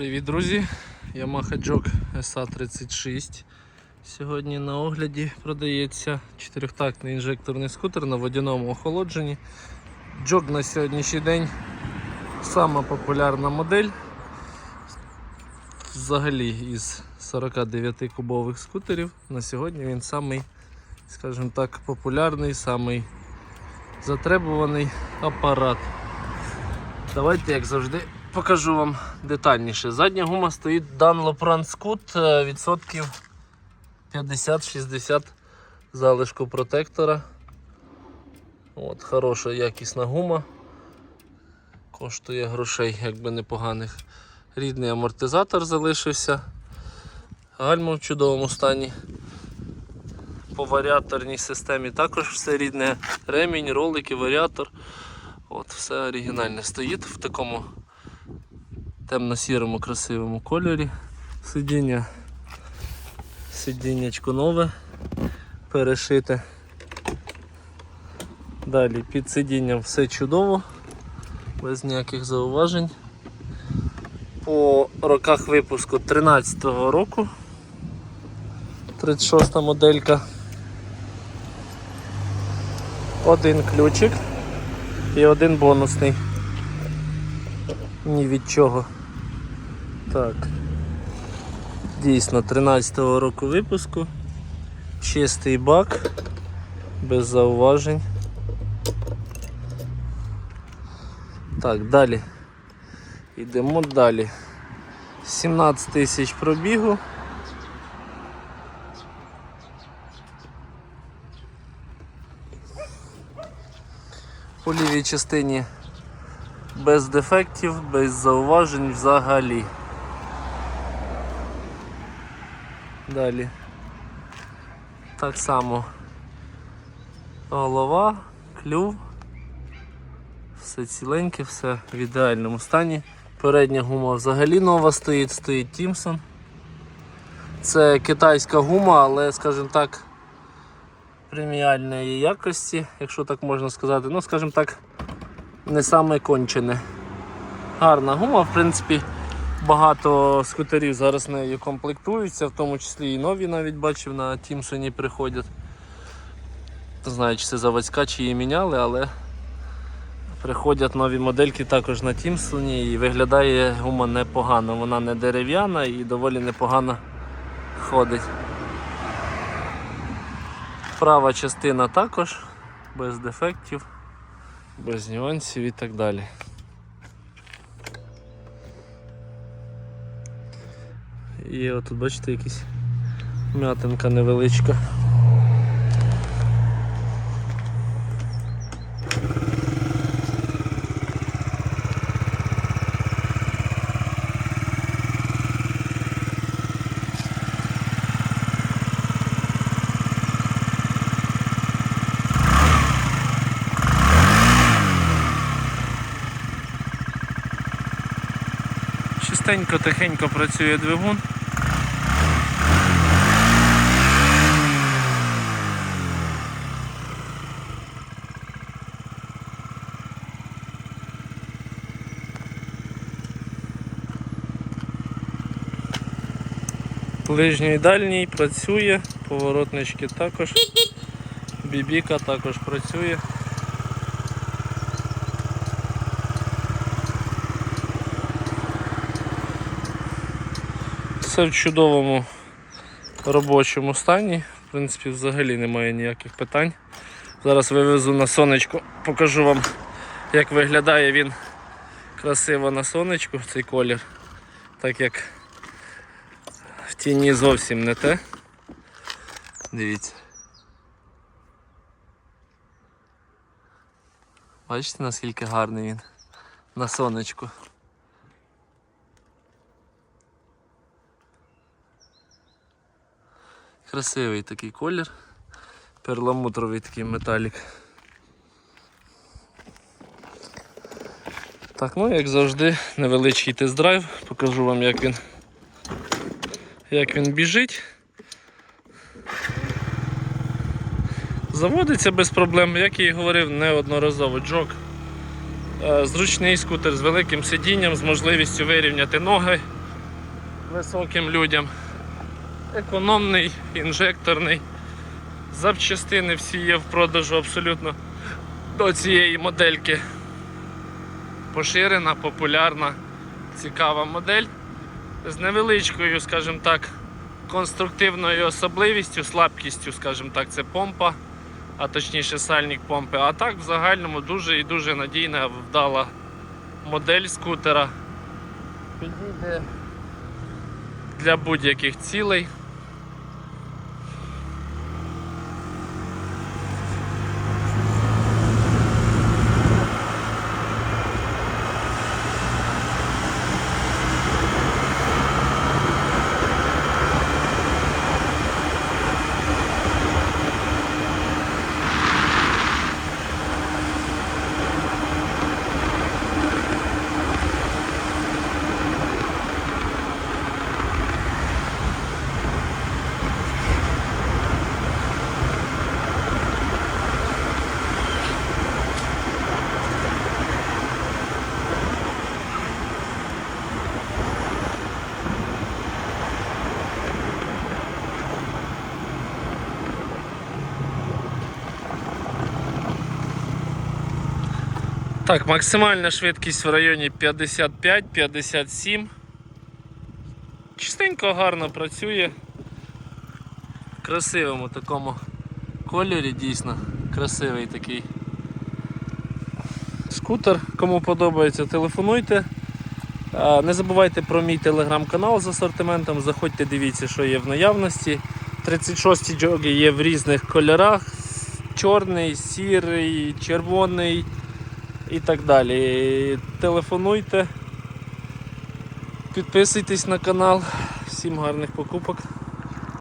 Привіт, друзі! Yamaha Jog SA36. Сьогодні на огляді продається чотирьохтактний інжекторний скутер на водяному охолодженні. Jog на сьогоднішній день сама популярна модель. Взагалі із 49 кубових скутерів. На сьогодні він самий, скажімо так, популярний, самий затребуваний апарат. Давайте, як завжди, покажу вам детальніше. Задня гума стоїть Dunlop Run Scoot, відсотків 50-60 залишку протектора. От, Хороша якісна гума. Коштує грошей, якби непоганих. Рідний амортизатор залишився. Гальма в чудовому стані. По варіаторній системі також все рідне. Ремінь, ролики, варіатор. От, все оригінальне стоїть в такому темно-сірому красивому кольорі. Сидіння, сидіннячко нове, перешите. Далі під сидінням все чудово, без ніяких зауважень. По роках випуску 13-го року. 36-та моделька. Один ключик і один бонусний. Ні від чого. Так. Дійсно, 13-го року випуску. Чистий бак, без зауважень. Так, далі. Йдемо далі. 17 тисяч пробігу. По лівій частині без дефектів, без зауважень взагалі. Далі. Так само голова, клюв, все ціленьке, все в ідеальному стані. Передня гума взагалі нова стоїть, стоїть Тімсон. Це китайська гума, але, скажімо так, преміальної якості, якщо так можна сказати. Ну, скажімо так, не саме кончене. Гарна гума, в принципі, багато скутерів зараз нею комплектуються, в тому числі і нові навіть бачив на Тімсоні приходять. Не знаю, чи це заводська, чи її міняли, але приходять нові модельки також на Тімсоні і виглядає гума непогано. Вона не дерев'яна і доволі непогано ходить. Права частина також, без дефектів, без нюансів і так далі. І отут бачите якісь м'ятинка невеличка. Чистенько, тихенько працює двигун. Ближній і дальній працює, поворотнички також, бібіка також працює. Все в чудовому робочому стані. В принципі, взагалі немає ніяких питань. Зараз вивезу на сонечко, покажу вам, як виглядає він красиво на сонечку, цей колір. Так як тіні зовсім не те. Дивіться. Бачите, наскільки гарний він на сонечку. Красивий такий колір, перламутровий такий металік. Так, ну як завжди, невеличкий тест-драйв, покажу вам як він як він біжить. Заводиться без проблем, як я і говорив, неодноразово джок. Е, Зручний скутер з великим сидінням, з можливістю вирівняти ноги високим людям. Економний, інжекторний. Запчастини всі є в продажу абсолютно до цієї модельки. Поширена, популярна, цікава модель з невеличкою, скажімо так, конструктивною особливістю, слабкістю, скажімо так, це помпа, а точніше сальник помпи. А так в загальному дуже і дуже надійна, вдала модель скутера. Підійде для будь-яких цілей. Так, максимальна швидкість в районі 55-57. Чистенько, гарно працює. В красивому такому кольорі, дійсно, красивий такий скутер. Кому подобається, телефонуйте. Не забувайте про мій телеграм-канал з асортиментом. Заходьте, дивіться, що є в наявності. 36 джоги є в різних кольорах: чорний, сірий, червоний і так далі. Телефонуйте, підписуйтесь на канал. Всім гарних покупок.